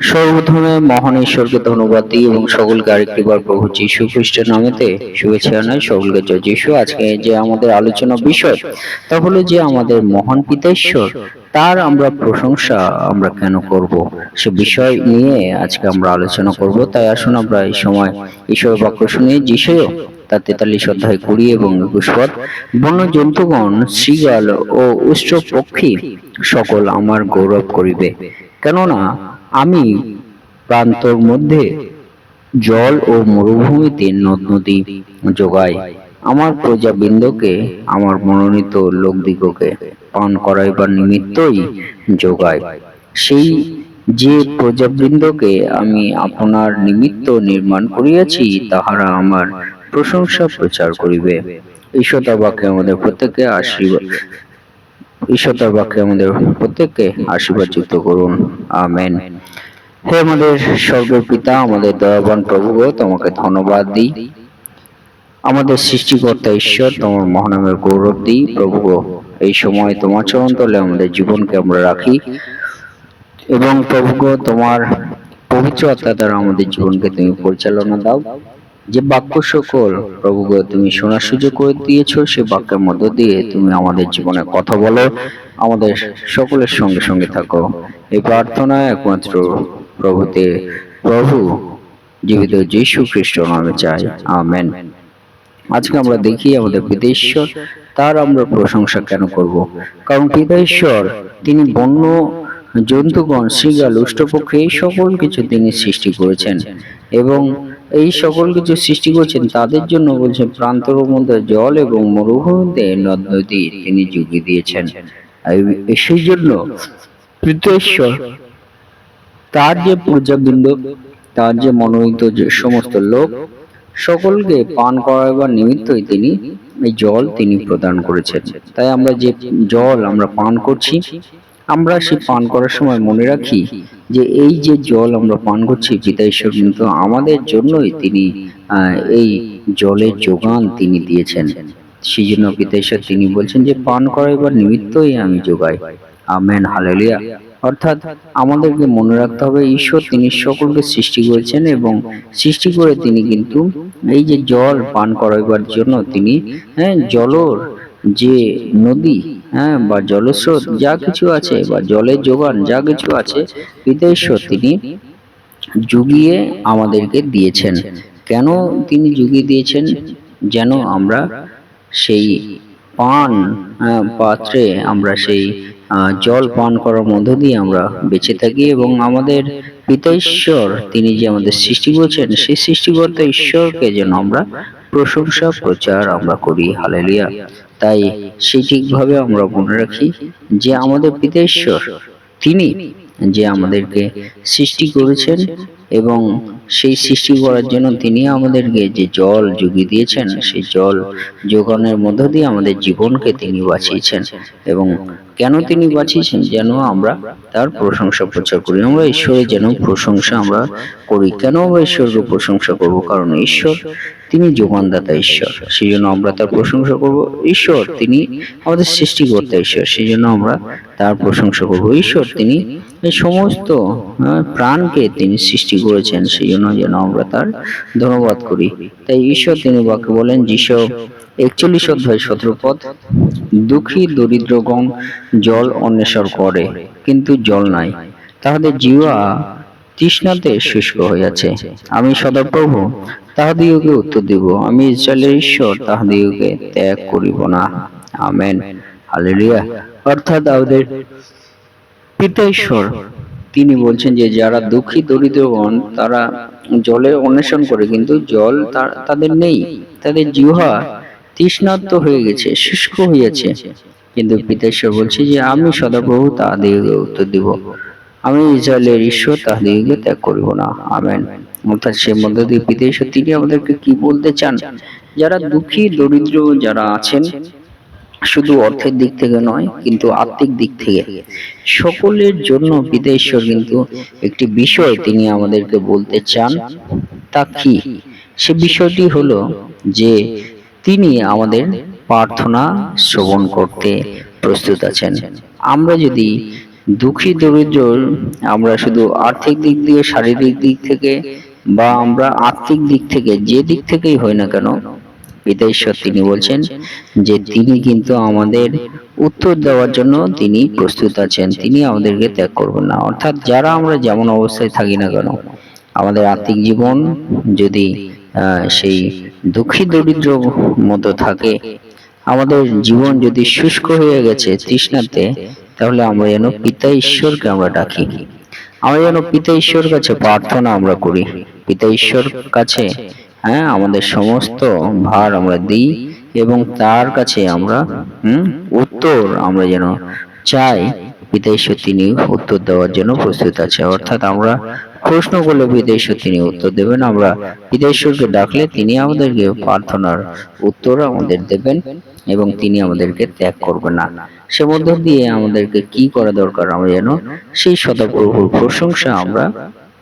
সর্বপ্রথমে মহান ঈশ্বরকে ধন্যবাদ দিই এবং সকলকে আরেকটিবার প্রভু যীশু খ্রিস্টের নামেতে শুভেচ্ছা জানাই। সকলকে জয় যীশু, আজকে যে আমাদের আলোচনা বিষয়, তা হলো যে আমাদের মহান পিতা ঈশ্বর তার আমরা প্রশংসা আমরা কেন করব? সে বিষয় নিয়ে আজকে আমরা আলোচনা করব। তাই আসুন আমরা এই সময় ঈশ্বর বাক্য শুনে। যিশয় তার তেতাল্লিশ অধ্যায় কুড়ি এবং একুশ পদ, বন্য জন্তুগণ শ্রীগাল ও উষ্ট্র পক্ষী সকল আমার গৌরব করিবে। কেননা আমি প্রান্তর মধ্যে জল ও মরুভূমিতে নদ নদী যোগাই আমার প্রজাবৃন্দকে, আমার মনোনীত লোকদিগকে পান করাইবার নিমিত্তই যোগায় সেই যে প্রজাবৃন্দকে আমি আপনার নিমিত্ত নির্মাণ করিয়াছি, তাহারা আমার প্রশংসা প্রচার করিবে। ঈশ্বর বাক্যে আমাদের প্রত্যেককে আশীর্বাদ ঈশ্বর তার বাক্যে আমাদের প্রত্যেককে আশীর্বাদ যুক্ত করুন। আমেন। হে আমাদের স্বর্গের পিতা, আমাদের দয়াবান প্রভু তোমাকে ধন্যবাদ দিই। আমাদের সৃষ্টিকর্তা ঈশ্বর, তোমার মহানামের গৌরব দিই। প্রভু এই সময় তোমার চরণ তলে আমাদের জীবনকে আমরা রাখি এবং প্রভু তোমার পবিত্র আত্মা দ্বারা আমাদের জীবনকে তুমি পরিচালনা দাও। যে বাক্য সকল প্রভু তুমি শোনার সুযোগ করে দিয়েছ, সে বাক্যের মধ্য দিয়ে তুমি আমাদের জীবনে কথা বলো, আমাদের সকলের সঙ্গে সঙ্গে থাকো। এই প্রার্থনা একমাত্র প্রভুতে, প্রভু জীবিত যীশু খ্রিস্ট নামে চাই। আমেন। আজকে আমরা দেখি আমাদের পিতা ঈশ্বর, তার আমরা প্রশংসা কেন করব? কারণ পিতা ঈশ্বর, তিনি বন্য জন্তুগণ শৃগাল উষ্টপক্ষে সকল কিছু তিনি সৃষ্টি করেছেন। এবং এই সকল কিছু সৃষ্টি করেছেন তাদের জন্য বলছেন প্রান্তর মধ্যে জল এবং মরুভূমিতে নদ, নদী তিনি যুগিয়ে দিয়েছেন। সেই জন্য পিতা তার যে প্রজাবৃন্দ তার যে মনোনীত যে সমস্ত লোক, সকলকে পান করাবার নিমিত্তই তিনি এই জল তিনি প্রদান করেছেন। তাই আমরা যে জল আমরা পান করছি আমরা সে পান করার সময় মনে রাখি যে এই যে জল আমরা পান করছি পিতা ঈশ্বর কিন্তু আমাদের জন্যই তিনি এই জলের যোগান তিনি দিয়েছেন। সেই জন্য পিতা ঈশ্বর তিনি বলছেন যে, পান করাইবার নিমিত্তই আমি যোগাই। Amen, hallelujah. অর্থাৎ আমাদেরকে মনে রাখতে হবে, ঈশ্বর তিনি সকলকে সৃষ্টি করেছেন এবং সৃষ্টি করে তিনি কিন্তু এই যে জল পান করাইবার জন্য তিনি হ্যাঁ জলর যে নদী হ্যাঁ বা জলস্রোত যা কিছু আছে বা জলের যোগান যা কিছু আছে ঈশ্বর তিনি যুগিয়ে আমাদেরকে দিয়েছেন। কেন তিনি যুগিয়ে দিয়েছেন? যেন আমরা সেই পান পাত্রে আমরা সেই জল পান করার মধ্য দিয়ে আমরা বেঁচে থাকি এবং আমাদের পিতা ঈশ্বর তিনি যে আমাদের সৃষ্টি করেছেন সেই সৃষ্টিকর্তা ঈশ্বরকে যেন আমরা প্রশংসা প্রচার আমরা করি। হালেলিয়া। তাই ঠিকভাবে আমরা মনে রাখি যে আমাদের পিতা ঈশ্বর। তিনি যে আমাদেরকে সৃষ্টি করেছেন এবং সেই সৃষ্টি করার জন্য তিনি আমাদেরকে যে জল যুগিয়ে দিয়েছেন, সেই জল যোগানের মধ্য দিয়ে আমাদের জীবনকে তিনি বাঁচিয়েছেন এবং কেন তিনি বাঁচিয়েছেন যেন আমরা তার প্রশংসা প্রচার করি। আমরা ঈশ্বরের যেন প্রশংসা আমরা করি। কেন আমরা ঈশ্বরকে প্রশংসা করব? কারণ ঈশ্বর তিনি যোগানদাতা ঈশ্বর। সেই জন্য আমরা তার প্রশংসা করব। ঈশ্বর, তিনি আমাদের সৃষ্টিকর্তা ঈশ্বর। সেই জন্য আমরা তার প্রশংসা করব। ঈশ্বর, তিনি এই সমস্ত প্রাণকে তিনি সৃষ্টি করেছেন। সেই জন্য যেন আমরা তার ধন্যবাদ করি। তাই ঈশ্বর, তিনি বাক্য বলেন, যিশু একচল্লিশ অধ্যায় সতেরো পদ, দুঃখী দরিদ্রগণ জল অন্বেষণ করে, কিন্তু জল নাই। তাহাদের জিওয়া তৃষ্ণাতে শুষ্ক হইয়াছে আমি সদাপ্রভু তাহাদিওকে উত্তর দিব। আমি ইসরায়েলের ঈশ্বর তাহাদিওকে ত্যাগ করিব না। আমেন। হালেলুয়া। অর্থাৎ আমাদের পিতা ঈশ্বর তিনি বলছেন যে যারা দুঃখী দরিদ্রগণ তারা জলের অন্বেষণ করে কিন্তু জল তাদের নেই। তাদের জিহ্বা তৃষ্ণার্ত হয়ে গেছে শুষ্ক হয়েছে কিন্তু পিতা ঈশ্বর বলছে যে আমি সদাপ্রভু তাহাদিওকে উত্তর দিব। আমি ইসরায়েলের ঈশ্বর তাহাদিওকে ত্যাগ করিব না। আমেন। অর্থাৎ সে মধ্য দিয়ে ঈশ্বর তিনি আমাদেরকে কি বলতে চান? যারা দুঃখী, দরিদ্র যারা আছেন, শুধু অর্থের দিক থেকে নয়, কিন্তু আত্মিক দিক থেকে। সকলের জন্য ঈশ্বর কিন্তু একটি বিষয় তিনি আমাদেরকে বলতে চান, তা কি? সে বিষয়টি হলো যে তিনি আমাদের প্রার্থনা শ্রবণ করতে প্রস্তুত আছেন। আমরা যদি দুঃখী দরিদ্র আমরা শুধু আর্থিক দিক দিয়ে, শারীরিক দিক থেকে বা আমরা আর্থিক দিক থেকে যে দিক থেকেই হই না কেন পিতা ঈশ্বর তিনি বলছেন যে তিনি কিন্তু আমাদের উত্তর দেওয়ার জন্য তিনি প্রস্তুত আছেন। তিনি আমাদেরকে ত্যাগ করবেন না। অর্থাৎ যারা আমরা যেমন অবস্থায় থাকি না কেন, আমাদের আর্থিক জীবন যদি সেই দুঃখী দরিদ্র মতো থাকে, আমাদের জীবন যদি শুষ্ক হয়ে গেছে তৃষ্ণাতে তাহলে আমরা যেন পিতা ঈশ্বরকে আমরা ডাকি। আমরা যেন পিতা ঈশ্বর কাছে প্রার্থনা আমরা করি। পিতা ঈশ্বর কাছে হ্যাঁ আমাদের সমস্ত ভার আমরা দিই এবং তার কাছে আমরা উত্তর আমরা যেন চাই। পিতা ঈশ্বর তিনি উত্তর দেওয়ার জন্য প্রস্তুত আছে। অর্থাৎ আমরা প্রশ্ন করলে পিতা ঈশ্বর তিনি উত্তর দেবেন। আমরা পিতা ঈশ্বরকে ডাকলে তিনি আমাদেরকে প্রার্থনার উত্তর আমাদের দেবেন এবং তিনি আমাদেরকে ত্যাগ করবেন না। সে মধ্য দিয়ে আমাদেরকে কি করা দরকার আমরা যেন সেই সদাপ্রভুর প্রশংসা আমরা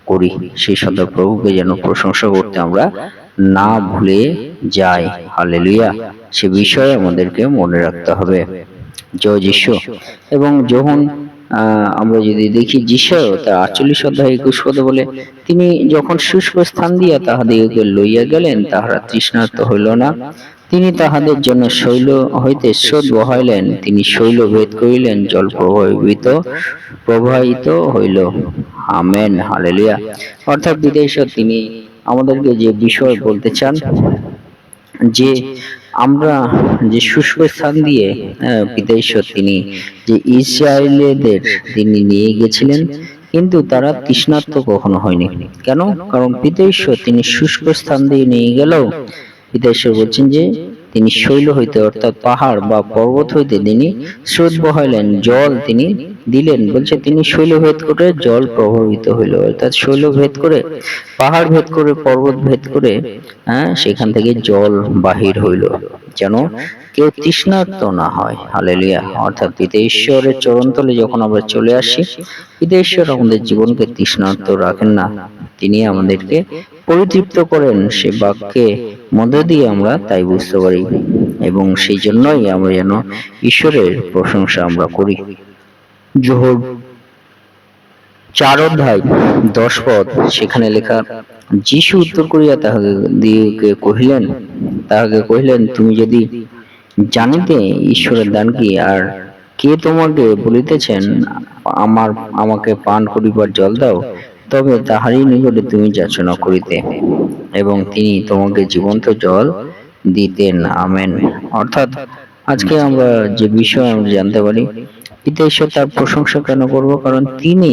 করি সেই সদাপ্রভুকে যেন প্রশংসা করতে আমরা না ভুলে যাই। হালেলুয়া। সে বিষয়ে আমাদেরকে মনে রাখতে হবে। জয় যিশু। এবং যখন আহ, আমরা যদি দেখি যিশয় তার আটচল্লিশ অধ্যায় একুশ পদে বলে তিনি যখন শুষ্ক স্থান দিয়া তাহাদিগকে লইয়া গেলেন তাহারা তৃষ্ণার্ত হইল না। তিনি তাহাদের জন্য শৈল হইতে স্রোত বহাইলেন। তিনি শৈল ভেদ করিলেন, জল প্রবাহিত প্রবাহিত হইল। Amen, hallelujah. অর্থাৎ বিদেশ তিনি আমাদেরকে যে বিষয় বলতে চান, যে আমরা যে শুষ্ক স্থান দিয়ে পিতা তিনি যে ইসরায়েলেদের তিনি নিয়ে গেছিলেন, কিন্তু তারা তৃষ্ণার্ত কখনো হয়নি। কেন? কারণ পিতা ঈশ্বর তিনি শুষ্ক স্থান দিয়ে নিয়ে গেলেও ঈশ্বর বলছেন যে, তিনি শৈল হইতে অর্থাৎ পাহাড় বা পর্বত হইতে তিনি স্রোত বহাইলেন, জল তিনি দিলেন। বলছে, তিনি শৈল ভেদ করে জল প্রভাবিত হইল। অর্থাৎ শৈল ভেদ করে, পাহাড় ভেদ করে, পর্বত ভেদ করে হ্যাঁ সেখান থেকে জল বাহির হইল। যেন কেউ তৃষ্ণার্ত না হয়। হালেলুয়া। অর্থাৎ পিতা ঈশ্বরের চরণতলে যখন আমরা চলে আসি, পিতা ঈশ্বর আমাদের জীবনকে তৃষ্ণার্ত রাখেন না। তিনি আমাদেরকে পরিতৃপ্ত করেন। সে বাক্যে মধ্য দিয়ে আমরা তাই বুঝতে পারি এবং সেই জন্যই আমরা যেন ঈশ্বরের প্রশংসা আমরা করি। জোহর চার অধ্যায় দশ পদ, সেখানে লেখা, যিশু উত্তর করিয়া তাহাকে দিকে কহিলেন, তাহাকে কহিলেন, তুমি যদি জানিতে ঈশ্বরের দান কি, আর কে তোমাকে বলিতেছেন, আমার, আমাকে পান করিবার জল দাও তবে তাহারই নিকটে তুমি যাচনা করিতে এবং তিনি তোমাকে জীবন্ত জল দিতেন আমেন। অর্থাৎ আজকে আমরা যে বিষয় আমরা জানতে পারি, পিতা ঈশ্বর তার প্রশংসা কেন করব? কারণ তিনি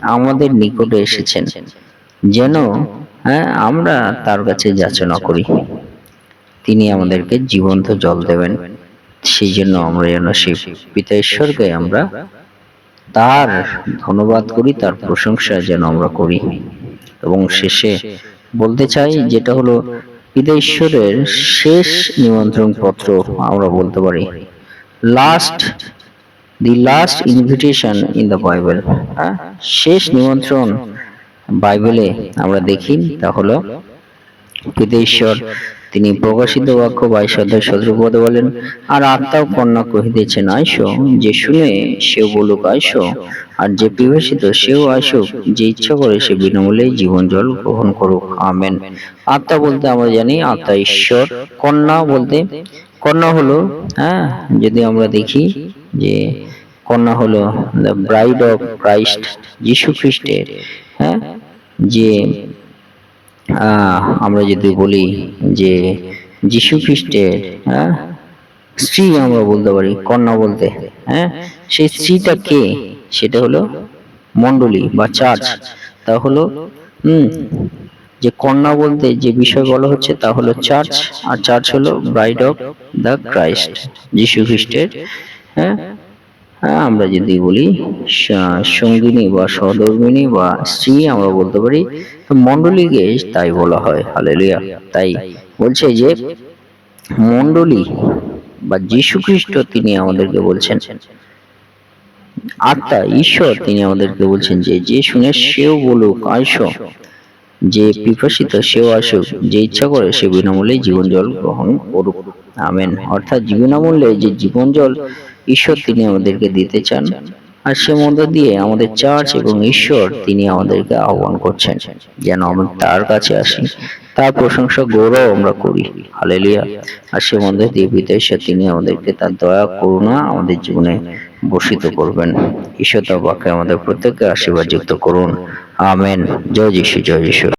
আমাদের নিকটে এসেছেন। যেন হ্যাঁ আমরা তার কাছে যাচনা করি। তিনি আমাদেরকে জীবন্ত জল দেবেন। সেই জন্য আমরা যেন সেই পিতা ঈশ্বরকে আমরা তার ধন্যবাদ করি, তার প্রশংসা যেন আমরা করি। এবং শেষে বলতে চাই, যেটা হলো পিতা ঈশ্বরের শেষ নিমন্ত্রণ পত্র আমরা বলতে পারি। Last the last invitation in the Bible শেষ নিমন্ত্রণ বাইবেলে আমরা দেখি, তা হলো পিতা ঈশ্বর তিনি প্রকাশিত বাক্য বাইশ অধ্যায় সতেরো পদে বলেন, আর আত্মাও কন্যা কহিতেছেন, আইসো, যে শুনে সেও বলুক, আইসো, আর যে বিভাসিত সেও আসুক, যে ইচ্ছা করে সে বিনামূল্যে জীবন জল গ্রহণ করুক, আমেন। আত্মা বলতে আমরা জানি, আত্মা ঈশ্বর, কন্যা বলতে, কন্যা হলো হ্যাঁ যদি আমরা দেখি যে কন্যা হলো দ্য ব্রাইড অফ ক্রাইস্ট যিশু খ্রিস্টের হ্যাঁ যে আমরা যদি বলি যে যিশু খ্রিস্টের হ্যাঁ স্ত্রী আমরা বলতে পারি, কন্যা বলতে হ্যাঁ সেই স্ত্রীটা কে? সেটা হলো মণ্ডলী বা চার্চ। তা হলো, হুম, যে কন্যা বলতে যে বিষয় বলা হচ্ছে তা হলো চার্চ, আর চার্চ হলো ব্রাইড অফ দ্য ক্রাইস্ট, যিশু খ্রিস্টের হ্যাঁ হ্যাঁ আমরা যদি বলি সঙ্গিনী বা সহধর্মিনী বা স্ত্রী আমরা বলতে পারি মণ্ডলীকে তাই বলা হয়। হালেলুয়া। তাই বলছে যে, মণ্ডলী বা যীশু খ্রিস্ট তিনি আমাদেরকে বলছেন, আত্মা ঈশ্বর তিনি আমাদেরকে বলছেন যে যে শুনে সেও বলুক আইসো যে পিপাসিত সেও আসুক, যে ইচ্ছা করে সে বিনামূল্যে জীবন জল গ্রহণ করুক। আমেন। অর্থাৎ বিনামূল্যে যে জীবন জল ঈশ্বর তিনি আমাদেরকে দিতে চান। আর সে মধ্য দিয়ে আমাদের চার্চ এবং ঈশ্বর তিনি আমাদেরকে আহ্বান করছেন যেন আমরা তার কাছে আসি। তার প্রশংসা গৌরব আমরা করি। হালেলিয়া। আর সে মধ্যে দিয়ে বিদেশে তিনি আমাদেরকে তার দয়া করুণা আমাদের জীবনে বর্ষিত করবেন। ঈশ্বর তার বাক্যে আমাদের প্রত্যেককে আশীর্বাদ যুক্ত করুন। আমেন। জয় যিশু জয় যিশু।